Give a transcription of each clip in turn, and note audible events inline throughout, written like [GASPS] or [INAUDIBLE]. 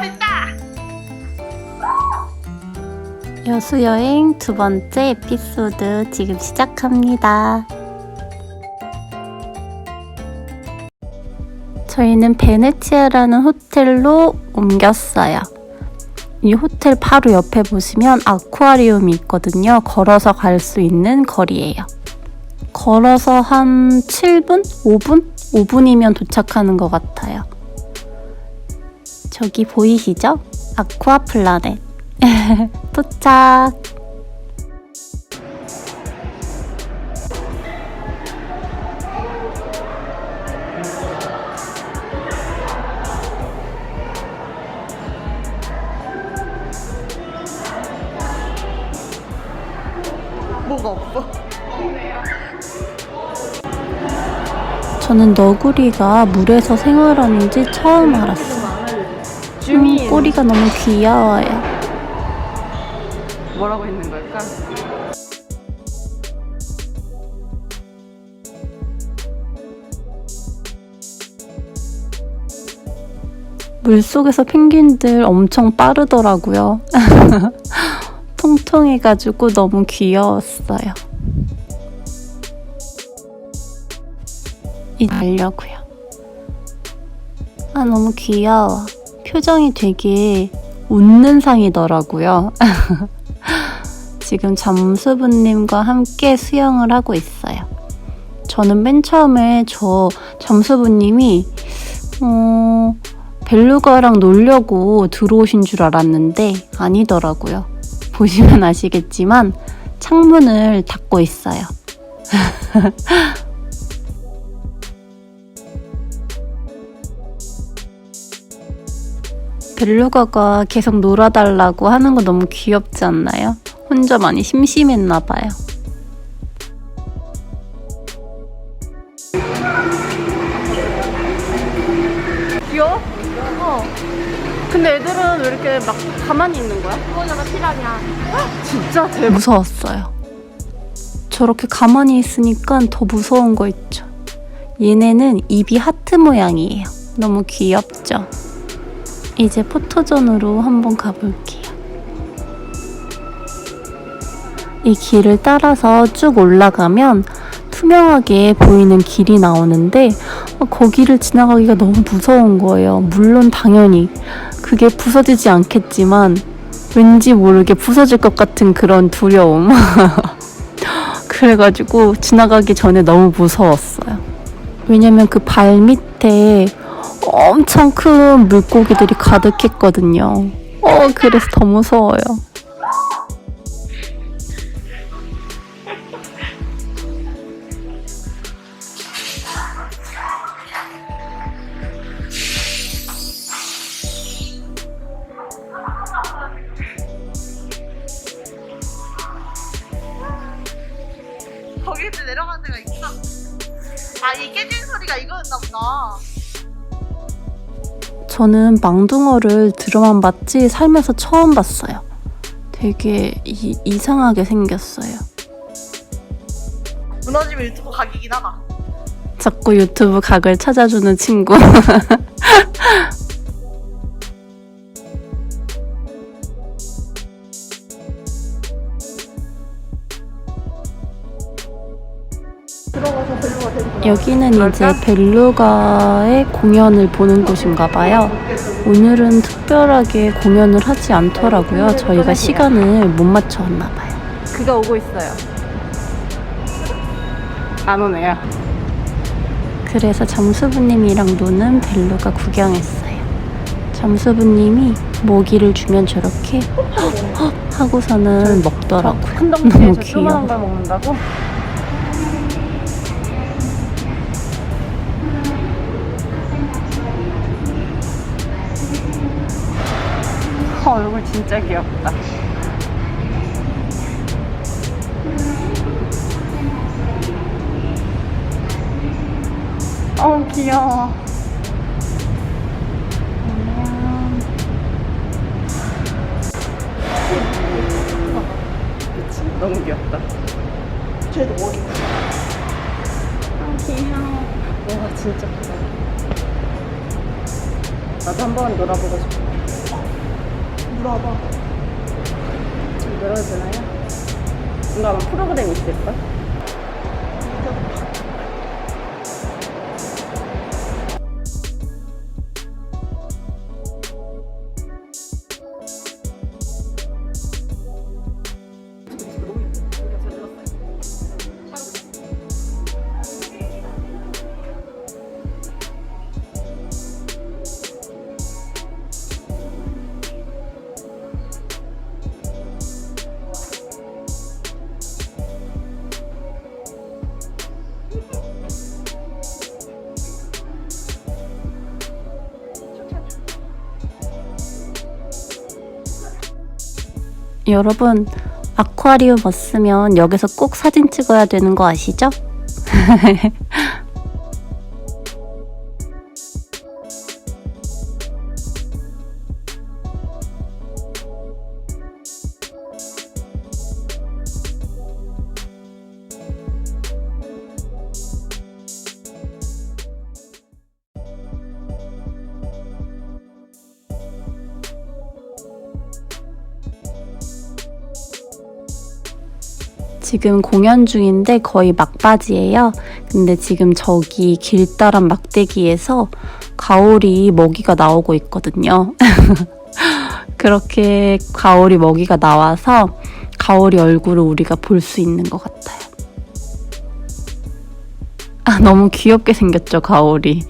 됐다. 여수 여행 두 번째 에피소드 지금 시작합니다. 저희는 베네치아라는 호텔로 옮겼어요. 이 호텔 바로 옆에 보시면 아쿠아리움이 있거든요. 걸어서 갈 수 있는 거리예요. 걸어서 한 7분? 5분? 5분이면 도착하는 것 같아요. 저기 보이시죠? 아쿠아 플라넷. [LAUGHS] 도착. 뭐가 없어? 저는 너구리가 물에서 생활하는지 처음 알았어요. 음, 꼬리가 너무 귀여워요. 뭐라고 있는 걸까? 물속에서 펭귄들 엄청 빠르더라고요. [LAUGHS] 통통해가지고 너무 귀여웠어요. 이제 가려고요. 아, 너무 귀여워. 표정이 되게 웃는 상이더라고요. [LAUGHS] 지금 잠수부님과 함께 수영을 하고 있어요. 저는 맨 처음에 저 잠수부님이 어, 벨루가랑 놀려고 들어오신 줄 알았는데 아니더라고요. 보시면 아시겠지만 창문을 닫고 있어요. [LAUGHS] 벨루가가 계속 놀아달라고 하는 거 너무 귀엽지 않나요? 혼자 많이 심심했나 봐요. 귀여워? 어. 근데 애들은 왜 이렇게 막 가만히 있는 거야? 그거는 피라냐. 진짜 대박. 무서웠어요. 저렇게 가만히 있으니까 더 무서운 거 있죠. 얘네는 입이 하트 모양이에요. 너무 귀엽죠? 이제 포토존으로 한번 가볼게요. 이 길을 따라서 쭉 올라가면 투명하게 보이는 길이 나오는데 어, 거기를 지나가기가 너무 무서운 거예요. 물론 당연히 그게 부서지지 않겠지만 왠지 모르게 부서질 것 같은 그런 두려움. [LAUGHS] 그래가지고 지나가기 전에 너무 무서웠어요. 왜냐면 그 발 밑에 엄청 큰 물고기들이 가득했거든요. 어, 그래서 더 무서워요. 거기에 내려가는 데가 있어. 아, 이 깨지는 소리가 이거였나 보다. 저는 망둥어를 들어만 봤지 살면서 처음 봤어요. 되게 이, 이상하게 생겼어요. 무너지면 유튜브 각이긴 하다. 자꾸 유튜브 각을 찾아주는 친구. [LAUGHS] 여기는 이제 벨루가의 공연을 보는 곳인가 봐요. 오늘은 특별하게 공연을 하지 않더라고요. 저희가 시간을 못 맞춰 왔나 봐요. 그가 오고 있어요. 안 오네요. 그래서 잠수부님이랑 노는 벨루가 구경했어요. 잠수부님이 모기를 주면 저렇게 헉 헉 [GASPS] 하고서는 먹더라고요. 큰 너무 덩치에 저 귀여워. 조그만한 걸 먹는다고? 얼굴 진짜 귀엽다. 어, 귀여워. 안녕. 그치? 너무 귀엽다. 쟤도 머리. 아, 귀여워. 와, 진짜 귀여워. 나도 한 번 놀아보고 싶어. 물어봐. 좀 늘어도 되나요? 뭔가 아마 프로그램 있을걸? 여러분, 아쿠아리움 왔으면 여기서 꼭 사진 찍어야 되는 거 아시죠? [LAUGHS] 지금 공연 중인데 거의 막바지예요. 근데 지금 저기 길다란 막대기에서 가오리 먹이가 나오고 있거든요. [LAUGHS] 그렇게 가오리 먹이가 나와서 가오리 얼굴을 우리가 볼 수 있는 것 같아요. 아, 너무 귀엽게 생겼죠, 가오리.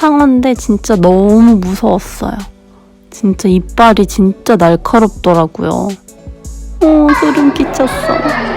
상어인데 진짜 너무 무서웠어요. 진짜 이빨이 진짜 날카롭더라고요. 어, 소름 끼쳤어.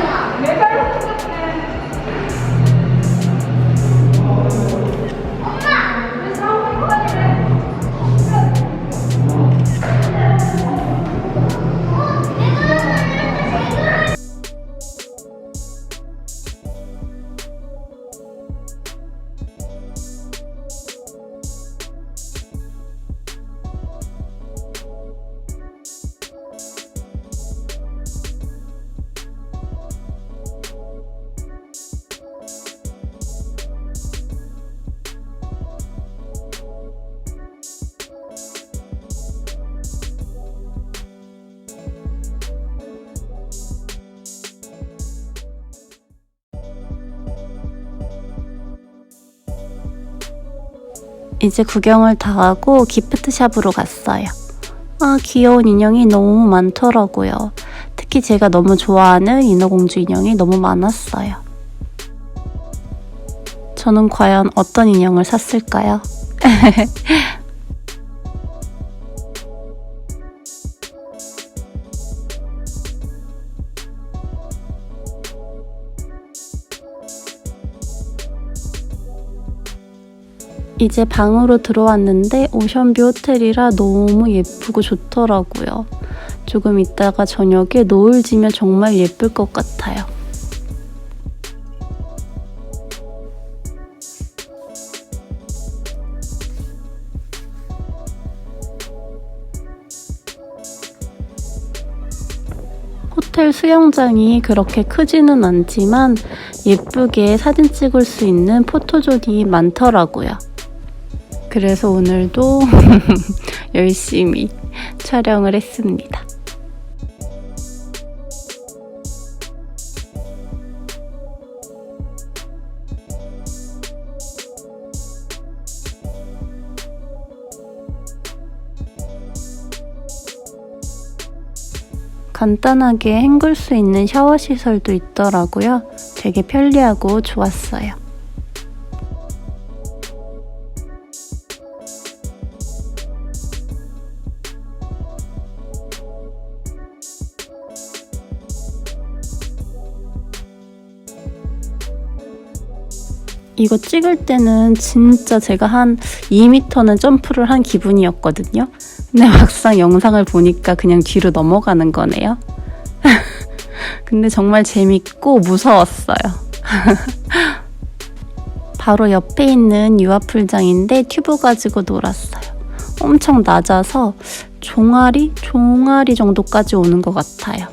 이제 구경을 다 하고 기프트샵으로 갔어요. 아, 귀여운 인형이 너무 많더라고요. 특히 제가 너무 좋아하는 인어공주 인형이 너무 많았어요. 저는 과연 어떤 인형을 샀을까요? [LAUGHS] 이제 방으로 들어왔는데 오션뷰 호텔이라 너무 예쁘고 좋더라고요. 조금 있다가 저녁에 노을 지면 정말 예쁠 것 같아요. 호텔 수영장이 그렇게 크지는 않지만 예쁘게 사진 찍을 수 있는 포토존이 많더라고요. 그래서 오늘도 [LAUGHS] 열심히 촬영을 했습니다. 간단하게 헹굴 수 있는 샤워 시설도 있더라고요. 되게 편리하고 좋았어요. 이거 찍을 때는 진짜 제가 한 2m는 점프를 한 기분이었거든요. 근데 막상 영상을 보니까 그냥 뒤로 넘어가는 거네요. [LAUGHS] 근데 정말 재밌고 무서웠어요. [LAUGHS] 바로 옆에 있는 유아풀장인데 튜브 가지고 놀았어요. 엄청 낮아서 종아리? 종아리 정도까지 오는 것 같아요.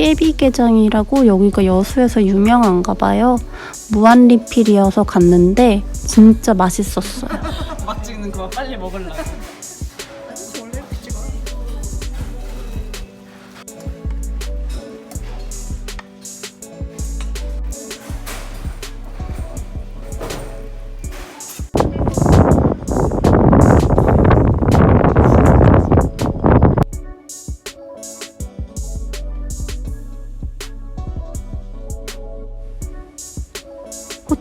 깨비게장이라고 여기가 여수에서 유명한가 봐요. 무한 리필이어서 갔는데 진짜 맛있었어요. [LAUGHS] 막 찍는 거 빨리 먹으려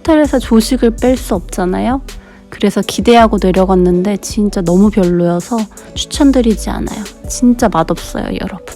호텔에서 조식을 뺄 수 없잖아요. 그래서 기대하고 내려갔는데 진짜 너무 별로여서 추천드리지 않아요. 진짜 맛없어요, 여러분.